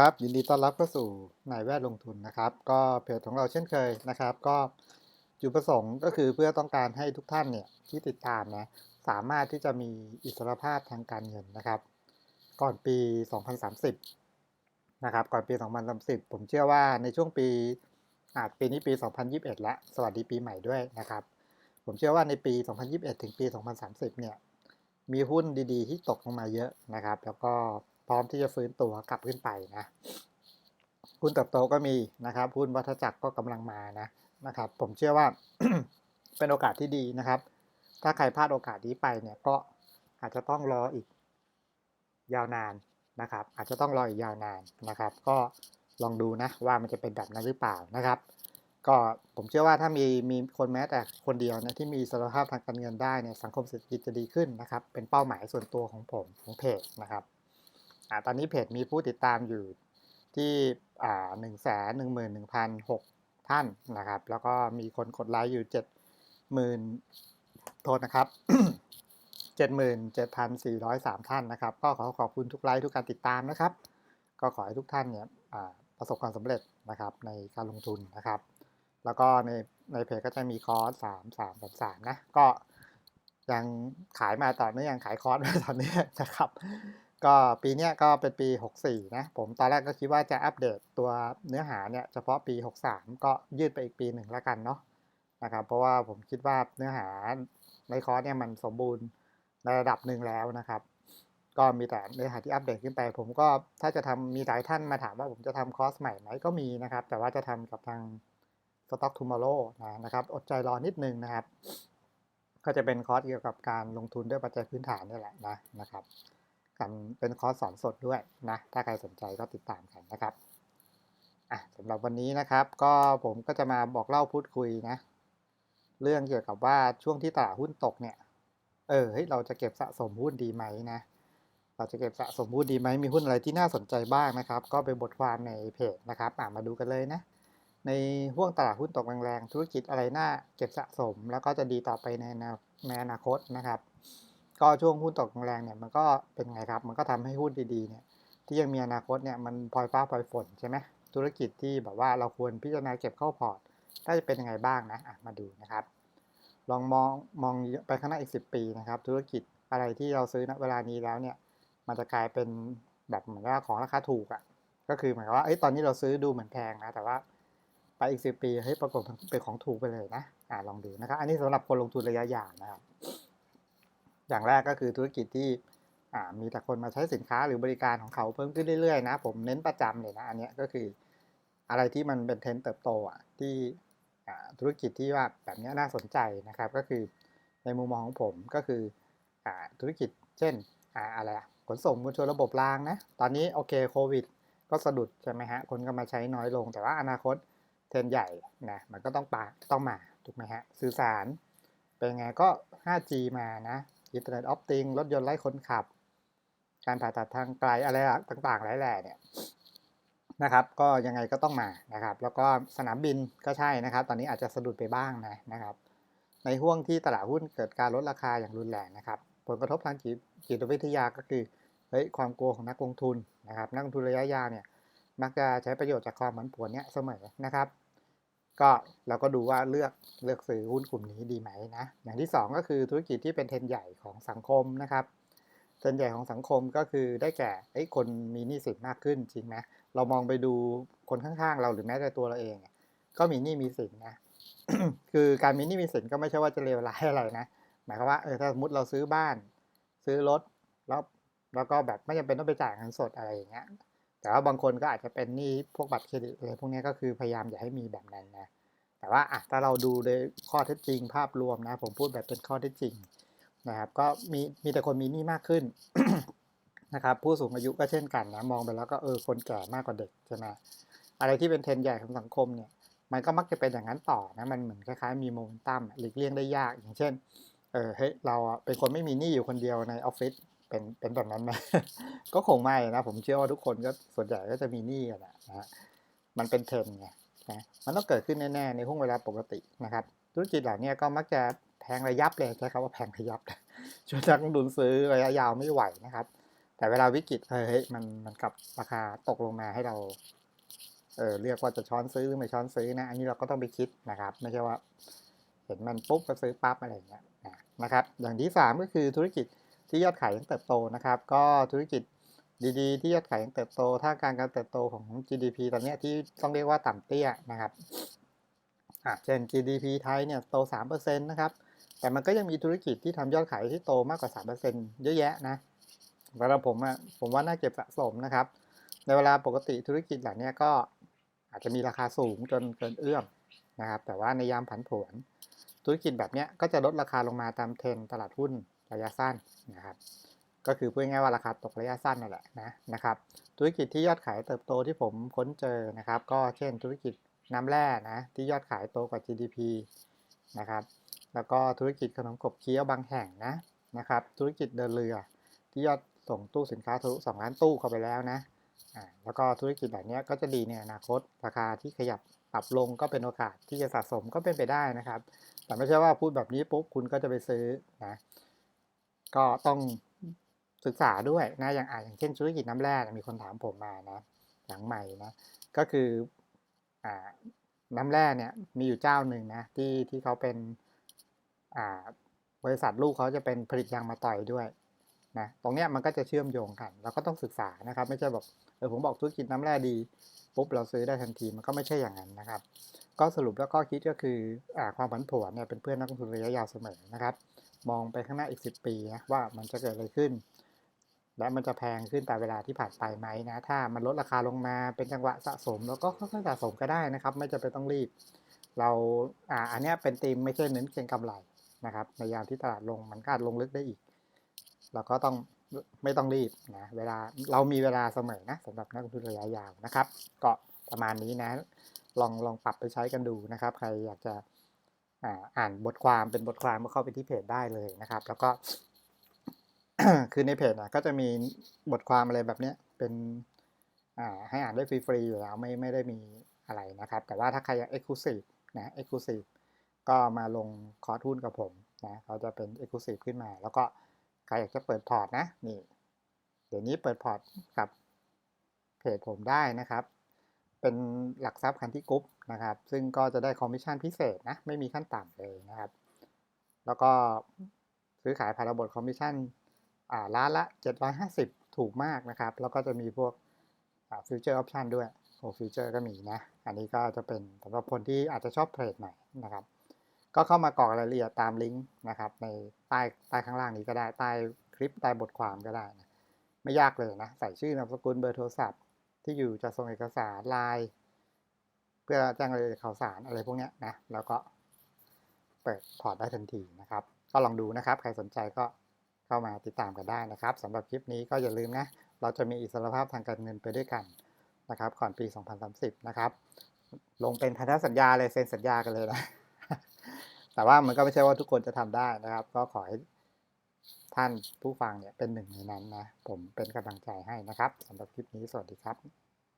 ครับยินดีต้อนรับเข้าสู่นายแวดลงทุนนะครับ ก็เพจของเราเช่นเคยนะครับ ก็จุดประสงค์ก็คือเพื่อต้องการให้ทุกท่านเนี่ยที่ติดตามนะสามารถที่จะมีอิสรภาพทางการเงินนะครับ ก่อนปี 2030 นะครับ ก่อนปี 2030 ผมเชื่อว่าในช่วงปีอาจปีนี้ปี 2021แล้วสวัสดีปีใหม่ด้วยนะครับ ผมเชื่อว่าในปี 2021 ถึงปี 2030 เนี่ยมีหุ้นดีๆ ที่ตกลงมาเยอะนะครับ แล้วก็ พร้อมที่จะฟื้นตัวกลับขึ้นไปนะหุ้นเติบโตก็มีนะครับหุ้นวัฏจักรก็กำลังมานะนะครับ ผมเชื่อว่าเป็นโอกาสที่ดีนะครับ ถ้าใครพลาดโอกาสนี้ไปเนี่ยก็อาจจะต้องรออีกยาวนานนะครับ อาจจะต้องรออีกยาวนานนะครับ ก็ลองดูนะว่ามันจะเป็นแบบนั้นหรือเปล่านะครับ ก็ผมเชื่อว่าถ้ามีมีคนแม้แต่คนเดียวนะที่มีอิสภาพทางการเงินได้เนี่ยสังคมเศรษฐกิจจะดีขึ้นนะครับ เป็นเป้าหมายส่วนตัวของผมของเพจนะครับ อ่าตอนนี้เพจมีผู้ติดตามอยู่ที่อ่าหนึ่งแสนหนึ่งหมื่นหนึ่งพันหกท่านนะครับ แล้วก็มีคนกดไลค์อยู่เจ็ดหมื่นโทษนะครับเจ็ดหมื่นเจ็ดพันสี่ร้อยสามท่านนะครับ ก็ขอขอบคุณทุกไลค์ทุกการติดตามนะครับ ก็ขอให้ทุกท่านเนี่ยประสบความสำเร็จนะครับในการลงทุนนะครับ แล้วก็ในในเพจก็จะมีคอร์สสามสามสามสามนะ ก็ยังขายมาต่อเนื่องขายคอร์สมาต่อเนื่องนะครับ ก็ปีนี้ก็เป็นปี 64 นะ ผมตอนแรกก็คิดว่าจะอัปเดตตัวเนื้อหาเนี่ยเฉพาะปี 63 ก็ยืดไปอีกปีหนึ่งแล้วกันเนาะนะครับเพราะว่าผมคิดว่าเนื้อหาในคอร์สเนี่ยมันสมบูรณ์ในระดับหนึ่งแล้วนะครับ ก็มีแต่เนื้อหาที่อัปเดตขึ้นไป ผมก็ถ้าจะทำมีหลายท่านมาถามว่าผมจะทำคอร์สใหม่ไหมก็มีนะครับ แต่ว่าจะทำกับทาง Stock Tomorrow นะนะครับอดใจรอนิดนึงนะครับ ก็จะเป็นคอร์สเกี่ยวกับการลงทุนด้วยปัจจัยพื้นฐานนี่แหละนะนะครับ กันเป็นคอร์สสอนสดด้วยนะ ถ้าใครสนใจก็ติดตามกันนะครับอะสำหรับวันนี้นะครับ ก็ผมก็จะมาบอกเล่าพูดคุยนะ เรื่องเกี่ยวกับว่าช่วงที่ตลาดหุ้นตกเนี่ย เออเฮ้ยเราจะเก็บสะสมหุ้นดีไหมนะ เราจะเก็บสะสมหุ้นดีไหมมีหุ้นอะไรที่น่าสนใจบ้างนะครับ ก็เป็นบทความในเพจนะครับอ่ามาดูกันเลยนะ ในห่วงตลาดหุ้นตกแรงๆธุรกิจอะไรน่าเก็บสะสม แล้วก็จะดีต่อไปในในอนาคตนะครับ ก็ช่วงหุ้นตกแรงเนี่ยมันก็เป็นไงครับ มันก็ทำให้หุ้นดีๆเนี่ยที่ยังมีอนาคตเนี่ยมันพลอยฟ้าพลอยฝนใช่ไหมธุรกิจที่แบบว่าเราควรพิจารณาเก็บเข้าพอร์ตถ้าจะเป็นยังไงบ้างนะะมาดูนะครับ ลองมองมองไปข้างหน้าอีก 10 ปีนะครับ ธุรกิจอะไรที่เราซื้อณเวลานี้แล้วเนี่ยมันจะกลายเป็นแบบเหมือนว่าของราคาถูกอะ่ะก็คือหมายความว่าเอ้ตอนนี้เราซื้อดูเหมือนแพงนะแต่ว่าไปอีกสิปีเฮ้ยปรากฏเป็นของถูกไปเลยนะอ่าลองดูนะครับ อันนี้สำหรับคนลงทุนระยะยาวนะครับ อย่างแรกก็คือธุรกิจที่มีแต่คนมาใช้สินค้าหรือบริการของเขาเพิ่มขึ้นเรื่อยๆนะผมเน้นประจำเลยนะอันนี้ก็คืออะไรที่มันเป็นเทรนเติบโตอะที่ธุรกิจที่ว่าแบบนี้น่าสนใจนะครับ ก็คือในมุมมองของผมก็คืออธุรกิจเช่นออะไรขนส่งมวลชนระบบรางนะตอนนี้โอเคโควิด ก็สะดุดใช่ไหมฮะคนก็มาใช้น้อยลง แต่ว่าอนาคตเทรนใหญ่นะมันก็ต้องปาต้องมาถูกไหมฮะสื่อสารเป็นไงก็ 5G มานะ อินเทอร์เน็ตออฟติงรถยนต์ไร้คนขับ การผ่าตัดทางไกลอะไรต่างๆหลายแหล่เนี่ยนะครับ ก็ยังไงก็ต้องมานะครับ แล้วก็สนามบินก็ใช่นะครับ ตอนนี้อาจจะสะดุดไปบ้างนะนะครับ ในห่วงที่ตลาดหุ้นเกิดการลดราคาอย่างรุนแรงนะครับ ผลกระทบทางจิตวิทยาก็คือเฮ้ยความกลัวของนักลงทุนนะครับ นักลงทุนระยะยาวเนี่ยมักจะใช้ประโยชน์จากความผันผวนเนี้ยเสมอนะครับ ก็เราก็ดูว่าเลือกเลือกซื้อหุ้นกลุ่มนี้ดีไหมนะ อย่างที่ 2 ก็คือธุรกิจที่เป็นเทรนใหญ่ของสังคมนะครับเทรนใหญ่ของสังคมก็คือได้แก่ไอ้คนมีหนี้สินมากขึ้นจริงไหมเรามองไปดูคนข้างๆ เราหรือแม้แต่ตัวเราเอง ก็มีหนี้มีสินนะคือการมีหนี้มีสินก็ไม่ใช่ว่าจะเลวร้ายอะไรนะหมายความว่าเออถ้าสมมติเราซื้อบ้าน ซื้อรถแล้วแล้วก็แบบไม่จำเป็นต้องไปจ่ายเงินสดอะไรอย่างเงี้ย แต่ว่าบางคนก็อาจจะเป็นหนี้พวกบัตรเครดิตอะไรพวกนี้ก็คือพยายามอย่าให้มีแบบนั้นนะ แต่ว่าอะถ้าเราดูโดยข้อเท็จจริงภาพรวมนะ ผมพูดแบบเป็นข้อเท็จจริงนะครับ ก็มีมีแต่คนมีหนี้มากขึ้นนะครับผู้สูงอายุก็เช่นกันนะมองไปแล้วก็เออคนแก่มากกว่าเด็กใช่ไหมอะไรที่เป็นเทรนด์ใหญ่ของสังคมเนี่ย มันก็มักจะเป็นอย่างนั้นต่อนะมันเหมือนคล้ายๆมีโมเมนตัมหลีกเลี่ยงได้ยาก อย่างเช่นเออเฮ้ยเราเป็นคนไม่มีหนี้อยู่คนเดียวในออฟฟิศ เป็นเป็นแบบนั้นไหมก็คงไม่นะ ผมเชื่อว่าทุกคนก็ส่วนใหญ่ก็จะมีหนี้กันนะนะมันเป็นเทรนไงนะมันต้องเกิดขึ้นแน่ๆในห่วงเวลาปกตินะครับ ธุรกิจเหล่านี้ก็มักจะแพงระยับเลยใช้คำว่าแพงระยับชวนนักลงทุนซื้อระยะยาวไม่ไหวนะครับ แต่เวลาวิกฤตเฮ้ยมันมันกลับราคาตกลงมาให้เราเออเรียกว่าจะช้อนซื้อหรือไม่ช้อนซื้อนะอันนี้เราก็ต้องไปคิดนะครับ ไม่ใช่ว่าเห็นมันปุ๊บก็ซื้อปั๊บอะไรอย่างเงี้ยนะนะครับ อย่างที่สามก็คือธุรกิจ ที่ยอดขายยังเติบโตนะครับ ก็ธุรกิจดีๆ ที่ยอดขายยังเติบโต ถ้าการการเติบโตของ GDP ตอนนี้ที่ต้องเรียกว่าต่ำเตี้ยนะครับเช่น GDP ไทยเนี่ยโต 3%นะครับ แต่มันก็ยังมีธุรกิจที่ทำยอดขายที่โตมากกว่า 3%เยอะแยะนะสำหรับผมอะผมว่าน่าเก็บสะสมนะครับ ในเวลาปกติธุรกิจเหล่านี้ก็อาจจะมีราคาสูงจนเกินเอื้อมนะครับ แต่ว่าในยามผันผวน ธุรกิจแบบเนี้ยก็จะลดราคาลงมาตามเทรนตลาดหุ้น ระยะสั้นนะครับก็คือพูดง่ายว่าราคาตกระยะสั้นนั่นแหละนะนะครับธุรกิจที่ยอดขายเติบโตที่ผมค้นเจอนะครับ ก็เช่นธุรกิจน้ำแร่นะที่ยอดขายโตกว่า GDP นะครับแล้วก็ธุรกิจขนมขบเคี้ยวบางแห่งนะนะครับธุรกิจเดินเรือที่ยอดส่งตู้สินค้าทะลุ2ล้านตู้เข้าไปแล้วนะอ่าแล้วก็ธุรกิจแบบนี้ก็จะดีในอนาคต ราคาที่ขยับปรับลงก็เป็นโอกาสที่จะสะสมก็เป็นไปได้นะครับ แต่ไม่ใช่ว่าพูดแบบนี้ปุ๊บคุณก็จะไปซื้อนะ ก็ต้องศึกษาด้วยนะอย่างอ่าอย่างเช่นธุรกิจน้ำแร่มีคนถามผมมานะหลังใหม่นะก็คืออ่าน้ำแร่เนี่ยมีอยู่เจ้าหนึ่งนะที่ที่เขาเป็นอ่าบริษัทลูกเขาจะเป็นผลิตยางมาต่อยด้วยนะตรงเนี้ยมันก็จะเชื่อมโยงกัน เราก็ต้องศึกษานะครับ ไม่ใช่บอกเออผมบอกธุรกิจน้ำแร่ดีปุ๊บเราซื้อได้ทันทีมันก็ไม่ใช่อย่างนั้นนะครับ ก็สรุปแล้วก็คิดก็คืออ่าความผันผวนเนี่ยเป็นเพื่อนนักลงทุนระยะยาวเสมอนะครับ มองไปข้างหน้าอีก 10 ปีนะว่ามันจะเกิดอะไรขึ้น และมันจะแพงขึ้นตามเวลาที่ผ่านไปไหมนะ ถ้ามันลดราคาลงมาเป็นจังหวะสะสม แล้วก็ค่อยๆสะสมก็ได้นะครับ ไม่จำเป็นต้องรีบ เราอ่าอันนี้เป็นธีมไม่ใช่เน้นเก็งกำไรนะครับในยามที่ตลาดลงมันก็อาจลงลึกได้อีก เราก็ต้องไม่ต้องรีบนะเวลาเรามีเวลาเสมอนะสำหรับนักลงทุนระยะยาวนะครับ ก็ประมาณนี้นะ ลองลองปรับไปใช้กันดูนะครับ ใครอยากจะ อ่านบทความเป็นบทความก็เข้าไปที่เพจได้เลยนะครับ แล้วก็ คือในเพจก็จะมีบทความอะไรแบบเนี้ยเป็นให้อ่านได้ฟรีๆอยู่แล้วไม่ไม่ได้มีอะไรนะครับ แต่ว่าถ้าใครอยาก Exclusive นะ Exclusive ก็มาลงคอร์สหุ้นกับผมนะเขาจะเป็น Exclusive ขึ้นมา แล้วก็ใครอยากจะเปิดพอร์ตนะนี่เดี๋ยวนี้เปิดพอร์ตกับเพจผมได้นะครับ เป็นหลักทรัพย์คันที่กรุ๊ปนะครับ ซึ่งก็จะได้คอมมิชชั่นพิเศษนะ ไม่มีขั้นต่ำเลยนะครับ แล้วก็ซื้อขายผ่านระบบคอมมิชชั่นอ่าล้านละ 750 ถูกมากนะครับ แล้วก็จะมีพวกฟิวเจอร์ออปชันด้วยโอ้ฟิวเจอร์ก็มีนะ อันนี้ก็จะเป็นสำหรับคนที่อาจจะชอบเทรดใหน่นะครับ ก็เข้ามากรอกรายละเอียดตามลิงก์นะครับ ในใต้ใต้ข้างล่างนี้ก็ได้ ใต้คลิป ใต้บทความก็ได้นะไม่ยากเลยนะ ใส่ชื่อนามสกุลเบอร์โทรศัพท์ ที่อยู่จะส่งเอกสารไลน์เพื่อแจ้งรายละเอียดข่าวสารอะไรพวกนี้นะ แล้วก็เปิดพอร์ตได้ทันทีนะครับ ก็ลองดูนะครับ ใครสนใจก็เข้ามาติดตามกันได้นะครับสำหรับคลิปนี้ก็อย่าลืมนะ เราจะมีอิสรภาพทางการเงินไปด้วยกันนะครับ ก่อนปี 2030 นะครับ ลงเป็นพันธสัญญาเลยเซ็นสัญญากันเลยนะ แต่ว่ามันก็ไม่ใช่ว่าทุกคนจะทำได้นะครับ ก็ขอให้ ท่านผู้ฟังเนี่ยเป็นหนึ่งในนั้นนะ ผมเป็นกำลังใจให้นะครับสำหรับคลิปนี้สวัสดีครับ